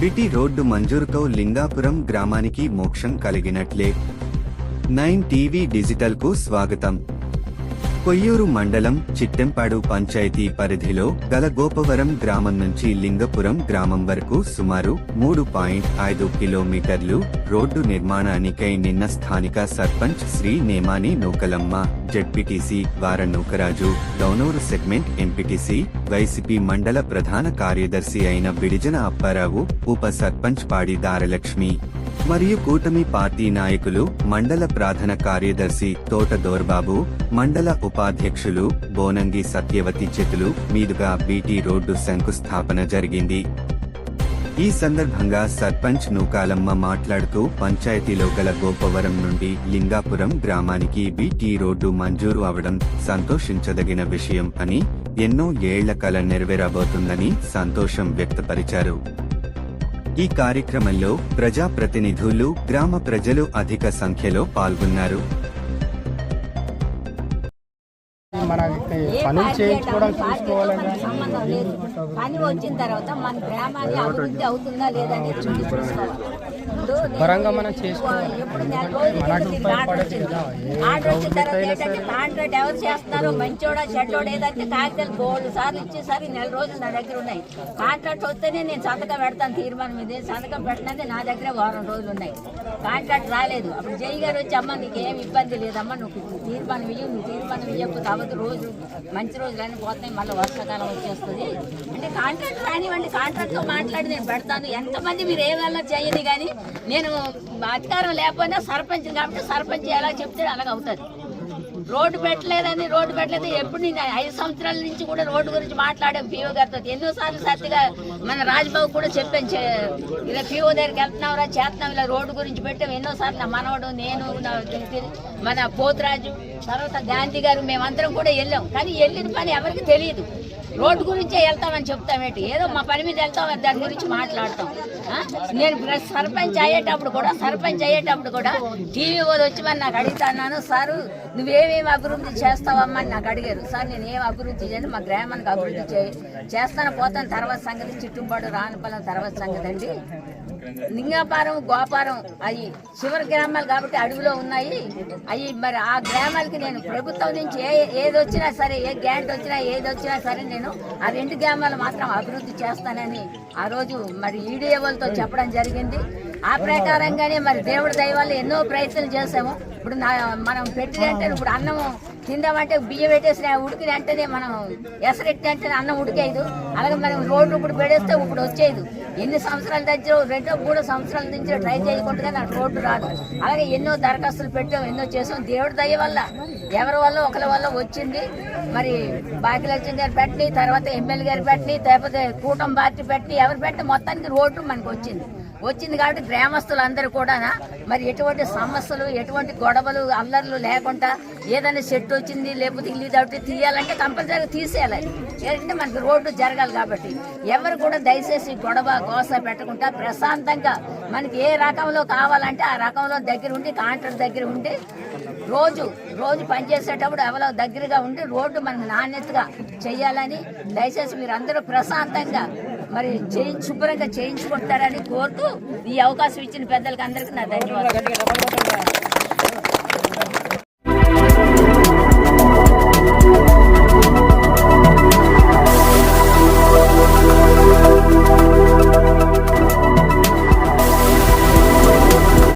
బిటి road మంజూరుతో Lingapuram గ్రామానికి మోక్షం కలిగినట్లే. Nine TV డిజిటల్కు స్వాగతం. కొయ్యూరు మండలం చిట్టెంపాడు పంచాయతీ పరిధిలో గల గోపవరం గ్రామం నుంచి లింగపురం గ్రామం వరకు సుమారు మూడు పాయింట్ ఐదు కిలోమీటర్లు రోడ్డు నిర్మాణానికై నిన్న స్థానిక sarpanch Shri Nemani Nookalamma ZPTC Vara Nookaraju Downuru segment MPTC YCP మండల ప్రధాన కార్యదర్శి అయిన బిడిజన అప్పారావు ఉప సర్పంచ్ పాడి దారలక్ష్మి మరియు కూటమి పార్టీ నాయకులు మండల ప్రధాన కార్యదర్శి తోట దోర్బాబు మండల ఉపాధ్యక్షులు బోనంగి సత్యవతి చేతులు మీదుగా బీటీ రోడ్డు శంకుస్థాపన జరిగింది. ఈ సందర్భంగా సర్పంచ్ నూకాలమ్మ మాట్లాడుతూ పంచాయతీలో గల గోపవరం నుండి లింగాపురం గ్రామానికి బీటీ రోడ్డు మంజూరు అవడం సంతోషించదగిన విషయం అని ఎన్నో ఏళ్ళ కల నెరవేరబోతుందని సంతోషం వ్యక్తపరిచారు. ఈ కార్యక్రమంలో ప్రజాప్రతినిధులు గ్రామ ప్రజలు అధిక సంఖ్యలో పాల్గొన్నారు. పనులు పార్టీ చేయించుకోవడం అంటే ఆ పార్టీతో చూసుకోవాలని సంబంధం లేదు. పని వచ్చిన తర్వాత మన గ్రామాన్ని అభివృద్ధి అవుతుందా లేదా అనేది చూసి చూసుకోవాలి. మనం చేసుకోవాలి. ఆర్డర్ వచ్చిన తర్వాత ఏంటంటే కాంట్రాక్ట్ ఎవరు చేస్తున్నారు మంచోడా చెడ్డోడా ఏదంటే కాగితాలు బోర్డు సార్లు ఇచ్చేసరికి నెల రోజులు నా దగ్గర ఉన్నాయి. కాంట్రాక్ట్ వస్తేనే నేను సంతకం పెడతాను తీర్మానం మీద. సంతకం పెట్టినది నా దగ్గర వారం రోజులు ఉన్నాయి. కాంట్రాక్ట్ రాలేదు. అప్పుడు జై గారు వచ్చి అమ్మ నీకు ఏం ఇబ్బంది లేదమ్మా నువ్వు తీర్మానం ఇయ్యు నువ్వు తీర్మానం ఇవ్వకపోతే అవతల రోజు. మంచి రోజులు కానీ పోతాయి మళ్ళీ వర్షాకాలం వచ్చేస్తుంది. అంటే కాంట్రాక్ట్ రానివ్వండి కాంట్రాక్ట్తో మాట్లాడి నేను పెడతాను. ఎంతమంది మీరు ఏమైనా చేయని కానీ నేను అధికారం లేకపోయినా సర్పంచ్ కాబట్టి సర్పంచ్ ఎలా చెప్తే అలాగ అవుతుంది. రోడ్డు పెట్టలేదని రోడ్డు పెట్టలేదు ఎప్పుడు నేను ఐదు సంవత్సరాల నుంచి కూడా రోడ్డు గురించి మాట్లాడాం పిఓ గారితో ఎన్నోసార్లు సత్తిగా మన రాజ్బాబు కూడా చెప్పాను చే- ఇలా పిఓ దగ్గరికి వెళ్తున్నావురా చేస్తున్నాం ఇలా రోడ్డు గురించి పెట్టాం ఎన్నోసార్లు నా మనవడు నేను మన పోతురాజు తర్వాత గాంధీ గారు మేమందరం కూడా వెళ్ళాం. కానీ వెళ్ళిన పని ఎవరికి తెలియదు. రోడ్డు గురించే వెళ్తామని చెప్తామేంటి ఏదో మా పని మీద వెళ్తాం దాని గురించి మాట్లాడతాం. నేను సర్పంచ్ అయ్యేటప్పుడు కూడా సర్పంచ్ అయ్యేటప్పుడు కూడా టీవీ వాళ్ళు వచ్చి మరి నాకు అడుగుతాను సారు నువ్వేమేమి అభివృద్ధి చేస్తావమ్మా అని నాకు అడిగారు. సార్ నేను ఏం అభివృద్ధి చేయను మా గ్రామానికి అభివృద్ధి చే చేస్తాను పోతాను తర్వాత సంగతి చిట్టుబాటు రానిపల్లం తర్వాత సంగతి అండి. లింగాపారం గోపారం అవి చివరి గ్రామాలు కాబట్టి అడవిలో ఉన్నాయి. అవి మరి ఆ గ్రామాలకి నేను ప్రభుత్వం నుంచి ఏ ఏది వచ్చినా సరే ఏ గ్యాంట్ వచ్చినా ఏది వచ్చినా సరే నేను ఆ రెండు గ్రామాలు మాత్రం అభివృద్ధి చేస్తానని ఆ రోజు మరి ఈడీఏ వాళ్ళతో చెప్పడం జరిగింది. ఆ ప్రకారంగానే మరి దేవుడి దయ వల్ల ఎన్నో ప్రయత్నాలు చేసాము ఇప్పుడు నా మనం పెట్టినంటే ఇప్పుడు అన్నం తిందామంటే బియ్యం పెట్టేసిన ఉడికిన అంటేనే మనం ఎసరెట్టిన అంటే అన్నం ఉడికేదు అలాగే మనం రోడ్డు ఇప్పుడు పెడేస్తే ఇప్పుడు వచ్చేది ఎన్ని సంవత్సరాల దగ్గర రెండో మూడో సంవత్సరాల నుంచి ట్రై చేయకుండా నాకు రోడ్డు రాదు. అలాగే ఎన్నో దరఖాస్తులు పెట్టాం ఎన్నో చేసాం. దేవుడి దయ వల్ల ఎవరి వల్ల ఒకరి వల్ల వచ్చింది. మరి భాగ్యలక్ష్మి గారు పెట్టి తర్వాత ఎమ్మెల్యే గారు పెట్టి లేకపోతే కూటమి పార్టీ పెట్టి ఎవరు పెట్టి మొత్తానికి రోడ్డు మనకు వచ్చింది. వచ్చింది కాబట్టి గ్రామస్తులందరూ కూడా మరి ఎటువంటి సమస్యలు ఎటువంటి గొడవలు అల్లర్లు లేకుండా ఏదైనా చెట్టు వచ్చింది లేకపోతే ఇల్లు దాటి తీయాలంటే కంపల్సరీగా తీసేయాలి. ఏంటంటే మనకి రోడ్డు జరగాలి కాబట్టి. ఎవరు కూడా దయచేసి గొడవ గోస పెట్టకుండా ప్రశాంతంగా మనకి ఏ రకంలో కావాలంటే ఆ రకంలో దగ్గర ఉండి కాంట్రాక్ట్ దగ్గర ఉండి రోజు రోజు పనిచేసేటప్పుడు ఎవరో దగ్గరగా ఉండి రోడ్డు మనకు నాణ్యతగా చేయాలని దయచేసి మీరు అందరూ ప్రశాంతంగా మరి చేయించు శుభ్రంగా చేయించుకుంటారని కోరుతూ ఈ అవకాశం ఇచ్చిన పెద్దలకి అందరికీ నా ధన్యవాదాలు.